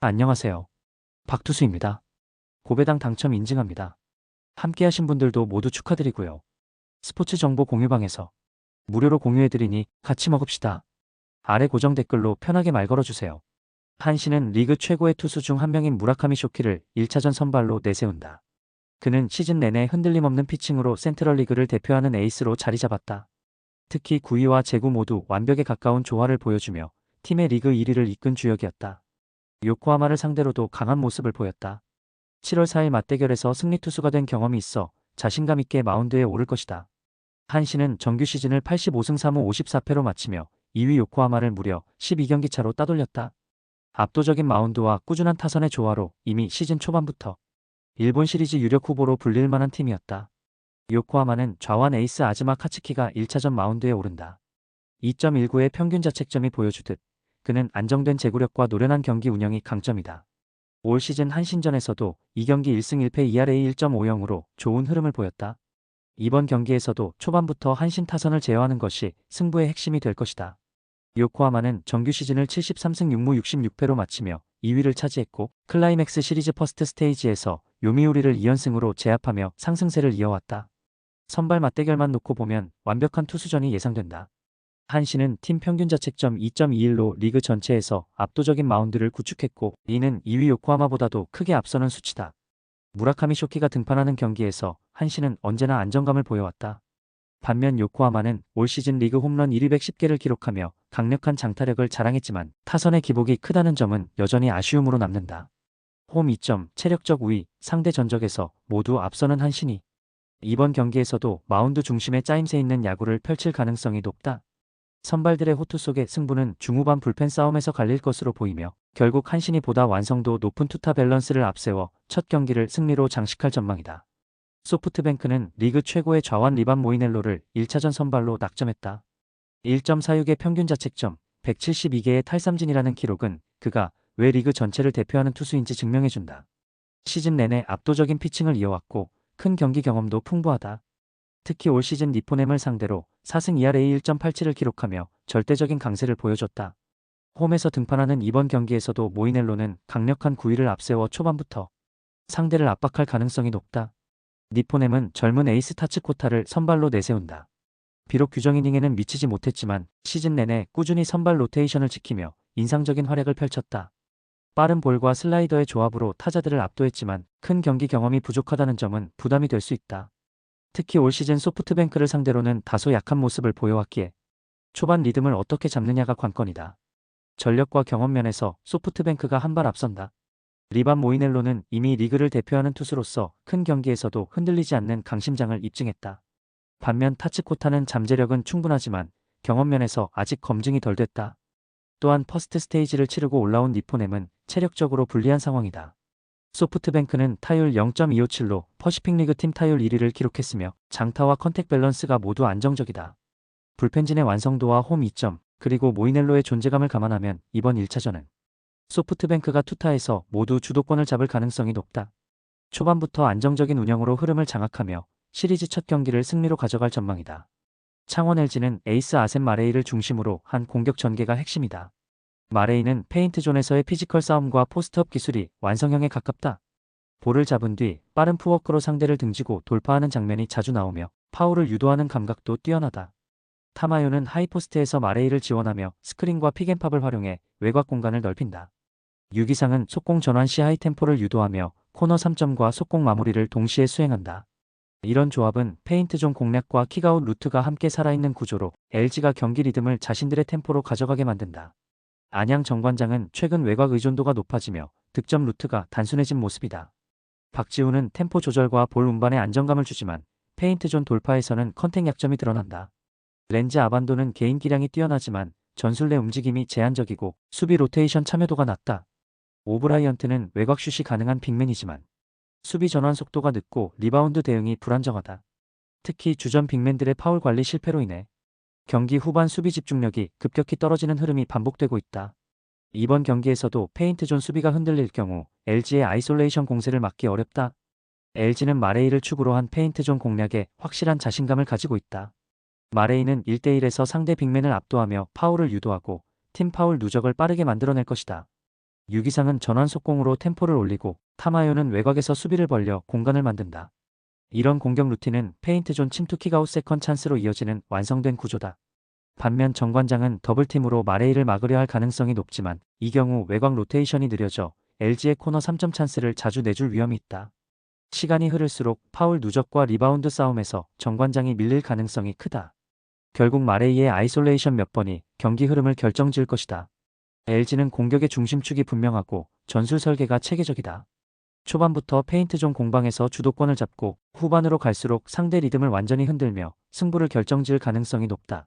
안녕하세요. 박투수입니다. 고배당 당첨 인증합니다. 함께하신 분들도 모두 축하드리고요. 스포츠 정보 공유방에서 무료로 공유해드리니 같이 먹읍시다. 아래 고정 댓글로 편하게 말 걸어주세요. 한시는 리그 최고의 투수 중 한 명인 무라카미 쇼키를 1차전 선발로 내세운다. 그는 시즌 내내 흔들림 없는 피칭으로 센트럴 리그를 대표하는 에이스로 자리 잡았다. 특히 9위와 제구 모두 완벽에 가까운 조화를 보여주며 팀의 리그 1위를 이끈 주역이었다. 요코하마를 상대로도 강한 모습을 보였다. 7월 4일 맞대결에서 승리 투수가 된 경험이 있어 자신감 있게 마운드에 오를 것이다. 한시는 정규 시즌을 85승 3무 54패로 마치며 2위 요코하마를 무려 12경기 차로 따돌렸다. 압도적인 마운드와 꾸준한 타선의 조화로 이미 시즌 초반부터 일본 시리즈 유력 후보로 불릴 만한 팀이었다. 요코하마는 좌완 에이스 아즈마 카츠키가 1차전 마운드에 오른다. 2.19의 평균 자책점이 보여주듯 그는 안정된 제구력과 노련한 경기 운영이 강점이다. 올 시즌 한신전에서도 2경기 1승 1패 ERA 1.50으로 좋은 흐름을 보였다. 이번 경기에서도 초반부터 한신 타선을 제어하는 것이 승부의 핵심이 될 것이다. 요코하마는 정규 시즌을 73승 6무 66패로 마치며 2위를 차지했고 클라이맥스 시리즈 퍼스트 스테이지에서 요미우리를 2연승으로 제압하며 상승세를 이어왔다. 선발 맞대결만 놓고 보면 완벽한 투수전이 예상된다. 한시는 팀 평균 자책점 2.21로 리그 전체에서 압도적인 마운드를 구축했고 이는 2위 요코하마보다도 크게 앞서는 수치다. 무라카미 쇼키가 등판하는 경기에서 한시는 언제나 안정감을 보여왔다. 반면 요코하마는 올 시즌 리그 홈런 1위 110개를 기록하며 강력한 장타력을 자랑했지만 타선의 기복이 크다는 점은 여전히 아쉬움으로 남는다. 홈 2점, 체력적 우위, 상대 전적에서 모두 앞서는 한신이 이번 경기에서도 마운드 중심에 짜임새 있는 야구를 펼칠 가능성이 높다. 선발들의 호투 속의 승부는 중후반 불펜 싸움에서 갈릴 것으로 보이며 결국 한신이 보다 완성도 높은 투타 밸런스를 앞세워 첫 경기를 승리로 장식할 전망이다. 소프트뱅크는 리그 최고의 좌완 리반 모이넬로를 1차전 선발로 낙점했다. 1.46의 평균 자책점, 172개의 탈삼진이라는 기록은 그가 왜 리그 전체를 대표하는 투수인지 증명해준다. 시즌 내내 압도적인 피칭을 이어왔고 큰 경기 경험도 풍부하다. 특히 올 시즌 니포넴을 상대로 4승 ERA 1.87을 기록하며 절대적인 강세를 보여줬다. 홈에서 등판하는 이번 경기에서도 모이넬로는 강력한 구위를 앞세워 초반부터 상대를 압박할 가능성이 높다. 니포넴은 젊은 에이스 타츠코타를 선발로 내세운다. 비록 규정 이닝에는 미치지 못했지만 시즌 내내 꾸준히 선발 로테이션을 지키며 인상적인 활약을 펼쳤다. 빠른 볼과 슬라이더의 조합으로 타자들을 압도했지만 큰 경기 경험이 부족하다는 점은 부담이 될 수 있다. 특히 올 시즌 소프트뱅크를 상대로는 다소 약한 모습을 보여왔기에 초반 리듬을 어떻게 잡느냐가 관건이다. 전력과 경험 면에서 소프트뱅크가 한 발 앞선다. 리반 모이넬로는 이미 리그를 대표하는 투수로서 큰 경기에서도 흔들리지 않는 강심장을 입증했다. 반면 타츠코타는 잠재력은 충분하지만 경험 면에서 아직 검증이 덜 됐다. 또한 퍼스트 스테이지를 치르고 올라온 니포넴은 체력적으로 불리한 상황이다. 소프트뱅크는 타율 0.257로 퍼시픽 리그 팀 타율 1위를 기록했으며 장타와 컨택 밸런스가 모두 안정적이다. 불펜진의 완성도와 홈 2점, 그리고 모이넬로의 존재감을 감안하면 이번 1차전은 소프트뱅크가 투타에서 모두 주도권을 잡을 가능성이 높다. 초반부터 안정적인 운영으로 흐름을 장악하며 시리즈 첫 경기를 승리로 가져갈 전망이다. 창원 LG는 에이스 아셈 마레이를 중심으로 한 공격 전개가 핵심이다. 마레이는 페인트 존에서의 피지컬 싸움과 포스트업 기술이 완성형에 가깝다. 볼을 잡은 뒤 빠른 푸워크로 상대를 등지고 돌파하는 장면이 자주 나오며 파울을 유도하는 감각도 뛰어나다. 타마요는 하이포스트에서 마레이를 지원하며 스크린과 픽앤팝을 활용해 외곽 공간을 넓힌다. 유기상은 속공 전환 시 하이 템포를 유도하며 코너 3점과 속공 마무리를 동시에 수행한다. 이런 조합은 페인트존 공략과 킥아웃 루트가 함께 살아있는 구조로 LG가 경기 리듬을 자신들의 템포로 가져가게 만든다. 안양 정관장은 최근 외곽 의존도가 높아지며 득점 루트가 단순해진 모습이다. 박지훈은 템포 조절과 볼 운반에 안정감을 주지만 페인트존 돌파에서는 컨택 약점이 드러난다. 렌즈 아반도는 개인 기량이 뛰어나지만 전술 내 움직임이 제한적이고 수비 로테이션 참여도가 낮다. 오브라이언트는 외곽 슛이 가능한 빅맨이지만 수비 전환 속도가 늦고 리바운드 대응이 불안정하다. 특히 주전 빅맨들의 파울 관리 실패로 인해 경기 후반 수비 집중력이 급격히 떨어지는 흐름이 반복되고 있다. 이번 경기에서도 페인트존 수비가 흔들릴 경우 LG의 아이솔레이션 공세를 막기 어렵다. LG는 마레이를 축으로 한 페인트존 공략에 확실한 자신감을 가지고 있다. 마레이는 1대1에서 상대 빅맨을 압도하며 파울을 유도하고 팀 파울 누적을 빠르게 만들어낼 것이다. 유기상은 전환 속공으로 템포를 올리고 타마요는 외곽에서 수비를 벌려 공간을 만든다. 이런 공격 루틴은 페인트존 침투 킥아웃 세컨 찬스로 이어지는 완성된 구조다. 반면 정관장은 더블팀으로 마레이를 막으려 할 가능성이 높지만 이 경우 외곽 로테이션이 느려져 LG의 코너 3점 찬스를 자주 내줄 위험이 있다. 시간이 흐를수록 파울 누적과 리바운드 싸움에서 정관장이 밀릴 가능성이 크다. 결국 마레이의 아이솔레이션 몇 번이 경기 흐름을 결정지을 것이다. LG는 공격의 중심축이 분명하고 전술 설계가 체계적이다. 초반부터 페인트존 공방에서 주도권을 잡고 후반으로 갈수록 상대 리듬을 완전히 흔들며 승부를 결정지을 가능성이 높다.